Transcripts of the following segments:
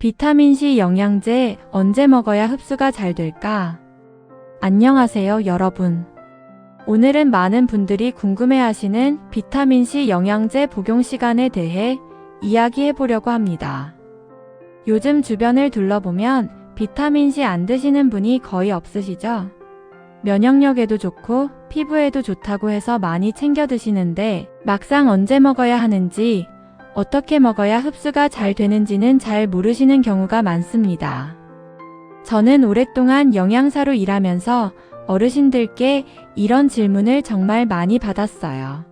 비타민C 영양제 언제 먹어야 흡수가 잘 될까? 안녕하세요, 여러분. 오늘은 많은 분들이 궁금해하시는 비타민C 영양제 복용 시간에 대해 이야기해 보려고 합니다. 요즘 주변을 둘러보면 비타민C 안 드시는 분이 거의 없으시죠? 면역력에도 좋고 피부에도 좋다고 해서 많이 챙겨 드시는데 막상 언제 먹어야 하는지 어떻게 먹어야 흡수가 잘 되는지는 잘 모르시는 경우가 많습니다. 저는 오랫동안 영양사로 일하면서 어르신들께 이런 질문을 정말 많이 받았어요.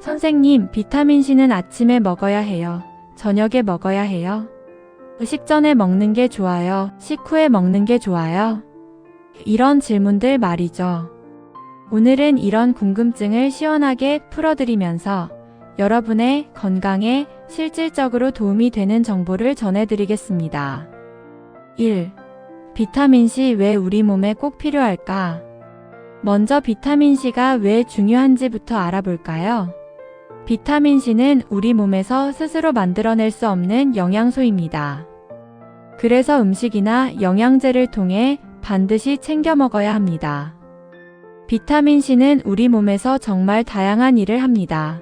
선생님, 비타민C는 아침에 먹어야 해요. 저녁에 먹어야 해요. 식전에 먹는 게 좋아요. 식후에 먹는 게 좋아요. 이런 질문들 말이죠. 오늘은 이런 궁금증을 시원하게 풀어드리면서 여러분의 건강에 실질적으로 도움이 되는 정보를 전해드리겠습니다. 1. 비타민C 왜 우리 몸에 꼭 필요할까? 먼저 비타민C가 왜 중요한지부터 알아볼까요? 비타민C는 우리 몸에서 스스로 만들어낼 수 없는 영양소입니다. 그래서 음식이나 영양제를 통해 반드시 챙겨 먹어야 합니다. 비타민C는 우리 몸에서 정말 다양한 일을 합니다.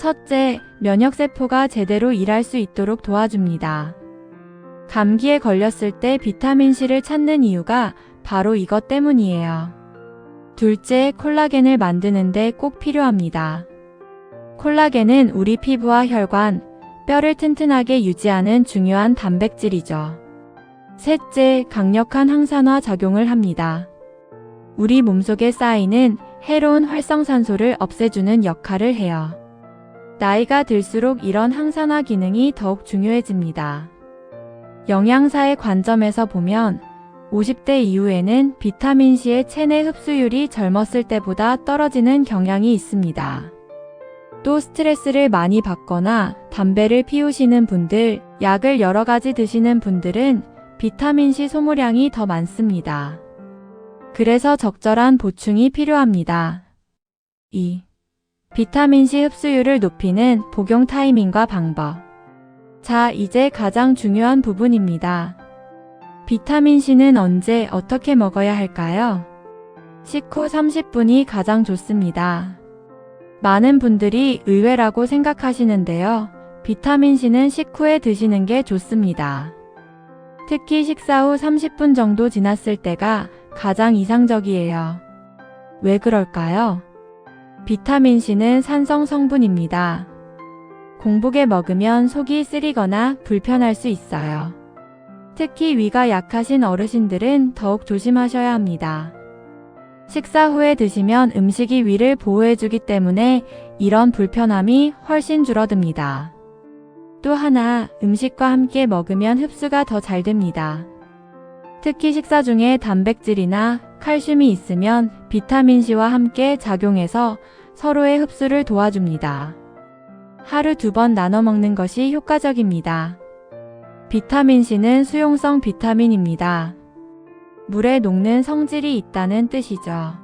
첫째, 면역세포가 제대로 일할 수 있도록 도와줍니다. 감기에 걸렸을 때 비타민C를 찾는 이유가 바로 이것 때문이에요. 둘째, 콜라겐을 만드는데 꼭 필요합니다. 콜라겐은 우리 피부와 혈관, 뼈를 튼튼하게 유지하는 중요한 단백질이죠. 셋째, 강력한 항산화 작용을 합니다. 우리 몸속에 쌓이는 해로운 활성산소를 없애주는 역할을 해요. 나이가 들수록 이런 항산화 기능이 더욱 중요해집니다. 영양사의 관점에서 보면 50대 이후에는 비타민C의 체내 흡수율이 젊었을 때보다 떨어지는 경향이 있습니다. 또 스트레스를 많이 받거나 담배를 피우시는 분들, 약을 여러 가지 드시는 분들은 비타민C 소모량이 더 많습니다. 그래서 적절한 보충이 필요합니다. 2. 비타민C 흡수율을 높이는 복용 타이밍과 방법. 자, 이제 가장 중요한 부분입니다. 비타민C는 언제 어떻게 먹어야 할까요? 식후 30분이 가장 좋습니다. 많은 분들이 의외라고 생각하시는데요. 비타민C는 식후에 드시는 게 좋습니다. 특히 식사 후 30분 정도 지났을 때가 가장 이상적이에요. 왜 그럴까요? 비타민C는 산성 성분입니다. 공복에 먹으면 속이 쓰리거나 불편할 수 있어요. 특히 위가 약하신 어르신들은 더욱 조심하셔야 합니다. 식사 후에 드시면 음식이 위를 보호해주기 때문에 이런 불편함이 훨씬 줄어듭니다. 또 하나, 음식과 함께 먹으면 흡수가 더 잘 됩니다. 특히 식사 중에 단백질이나 칼슘이 있으면 비타민C와 함께 작용해서 서로의 흡수를 도와줍니다. 하루 두 번 나눠 먹는 것이 효과적입니다. 비타민C는 수용성 비타민입니다. 물에 녹는 성질이 있다는 뜻이죠.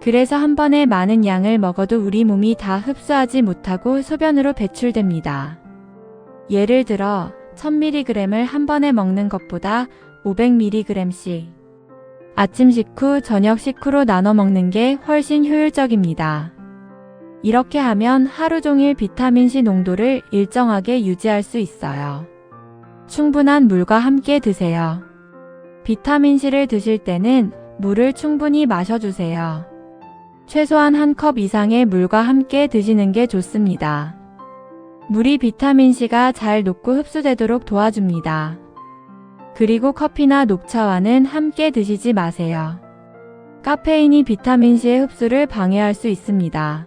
그래서 한 번에 많은 양을 먹어도 우리 몸이 다 흡수하지 못하고 소변으로 배출됩니다. 예를 들어 1000mg을 한 번에 먹는 것보다 500mg씩 아침 식후, 저녁 식후로 나눠 먹는 게 훨씬 효율적입니다. 이렇게 하면 하루 종일 비타민C 농도를 일정하게 유지할 수 있어요. 충분한 물과 함께 드세요. 비타민C를 드실 때는 물을 충분히 마셔주세요. 최소한 한 컵 이상의 물과 함께 드시는 게 좋습니다. 물이 비타민C가 잘 녹고 흡수되도록 도와줍니다. 그리고 커피나 녹차와는 함께 드시지 마세요. 카페인이 비타민C의 흡수를 방해할 수 있습니다.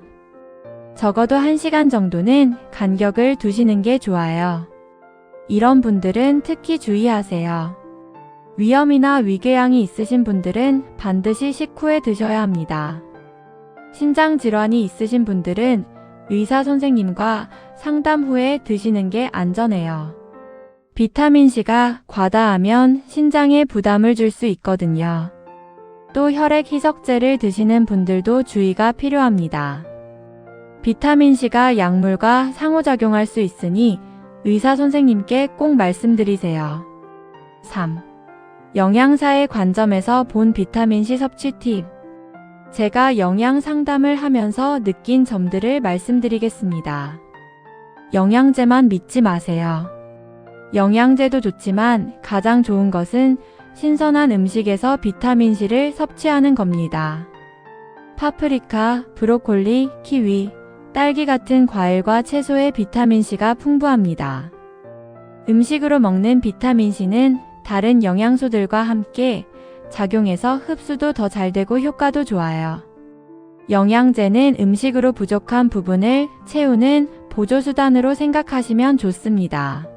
적어도 1시간 정도는 간격을 두시는 게 좋아요. 이런 분들은 특히 주의하세요. 위염이나 위궤양이 있으신 분들은 반드시 식후에 드셔야 합니다. 신장 질환이 있으신 분들은 의사 선생님과 상담 후에 드시는 게 안전해요. 비타민C가 과다하면 신장에 부담을 줄 수 있거든요. 또 혈액 희석제를 드시는 분들도 주의가 필요합니다. 비타민C가 약물과 상호작용할 수 있으니 의사 선생님께 꼭 말씀드리세요. 3. 영양사의 관점에서 본 비타민C 섭취 팁. 제가 영양 상담을 하면서 느낀 점들을 말씀드리겠습니다. 영양제만 믿지 마세요. 영양제도 좋지만 가장 좋은 것은 신선한 음식에서 비타민C를 섭취하는 겁니다. 파프리카, 브로콜리, 키위, 딸기 같은 과일과 채소의 비타민C가 풍부합니다. 음식으로 먹는 비타민C는 다른 영양소들과 함께 작용해서 흡수도 더 잘 되고 효과도 좋아요. 영양제는 음식으로 부족한 부분을 채우는 보조수단으로 생각하시면 좋습니다.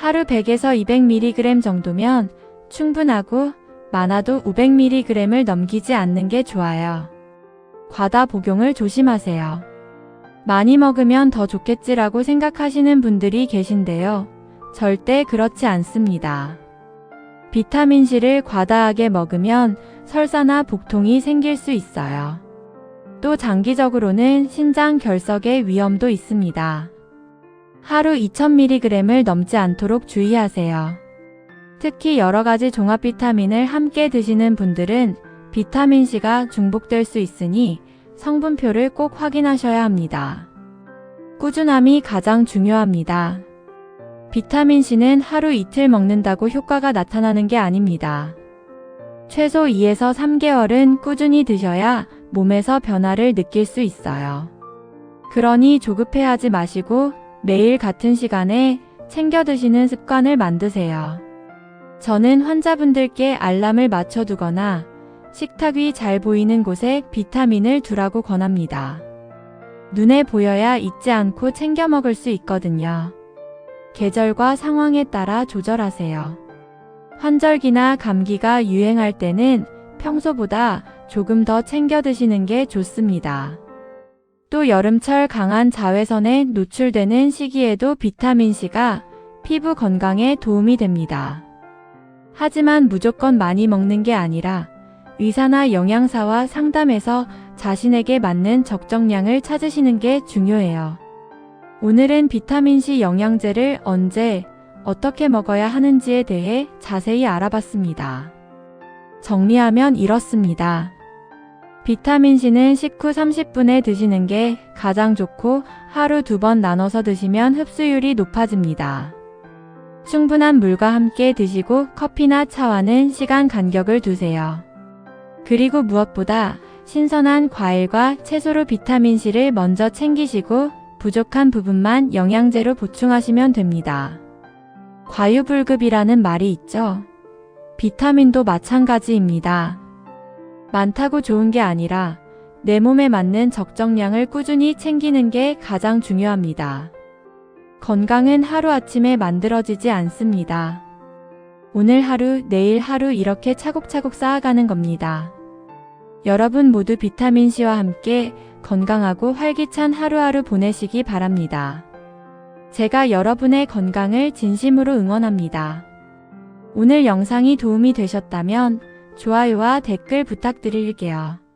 하루 100에서 200mg 정도면 충분하고 많아도 500mg을 넘기지 않는 게 좋아요. 과다 복용을 조심하세요. 많이 먹으면 더 좋겠지라고 생각하시는 분들이 계신데요. 절대 그렇지 않습니다. 비타민C를 과다하게 먹으면 설사나 복통이 생길 수 있어요. 또 장기적으로는 신장 결석의 위험도 있습니다. 하루 2000mg을 넘지 않도록 주의하세요. 특히 여러 가지 종합 비타민을 함께 드시는 분들은 비타민C가 중복될 수 있으니 성분표를 꼭 확인하셔야 합니다. 꾸준함이 가장 중요합니다. 비타민C는 하루 이틀 먹는다고 효과가 나타나는 게 아닙니다. 최소 2에서 3개월은 꾸준히 드셔야 몸에서 변화를 느낄 수 있어요. 그러니 조급해하지 마시고 매일 같은 시간에 챙겨 드시는 습관을 만드세요. 저는 환자분들께 알람을 맞춰두거나 식탁 위 잘 보이는 곳에 비타민을 두라고 권합니다. 눈에 보여야 잊지 않고 챙겨 먹을 수 있거든요. 계절과 상황에 따라 조절하세요. 환절기나 감기가 유행할 때는 평소보다 조금 더 챙겨 드시는 게 좋습니다. 또 여름철 강한 자외선에 노출되는 시기에도 비타민C가 피부 건강에 도움이 됩니다. 하지만 무조건 많이 먹는 게 아니라 의사나 영양사와 상담해서 자신에게 맞는 적정량을 찾으시는 게 중요해요. 오늘은 비타민C 영양제를 언제, 어떻게 먹어야 하는지에 대해 자세히 알아봤습니다. 정리하면 이렇습니다. 비타민C는 식후 30분에 드시는 게 가장 좋고 하루 두 번 나눠서 드시면 흡수율이 높아집니다. 충분한 물과 함께 드시고 커피나 차와는 시간 간격을 두세요. 그리고 무엇보다 신선한 과일과 채소로 비타민C를 먼저 챙기시고 부족한 부분만 영양제로 보충하시면 됩니다. 과유불급이라는 말이 있죠. 비타민도 마찬가지입니다. 많다고 좋은 게 아니라 내 몸에 맞는 적정량을 꾸준히 챙기는 게 가장 중요합니다. 건강은 하루아침에 만들어지지 않습니다. 오늘 하루, 내일 하루 이렇게 차곡차곡 쌓아가는 겁니다. 여러분 모두 비타민C와 함께 건강하고 활기찬 하루하루 보내시기 바랍니다. 제가 여러분의 건강을 진심으로 응원합니다. 오늘 영상이 도움이 되셨다면 좋아요와 댓글 부탁드릴게요.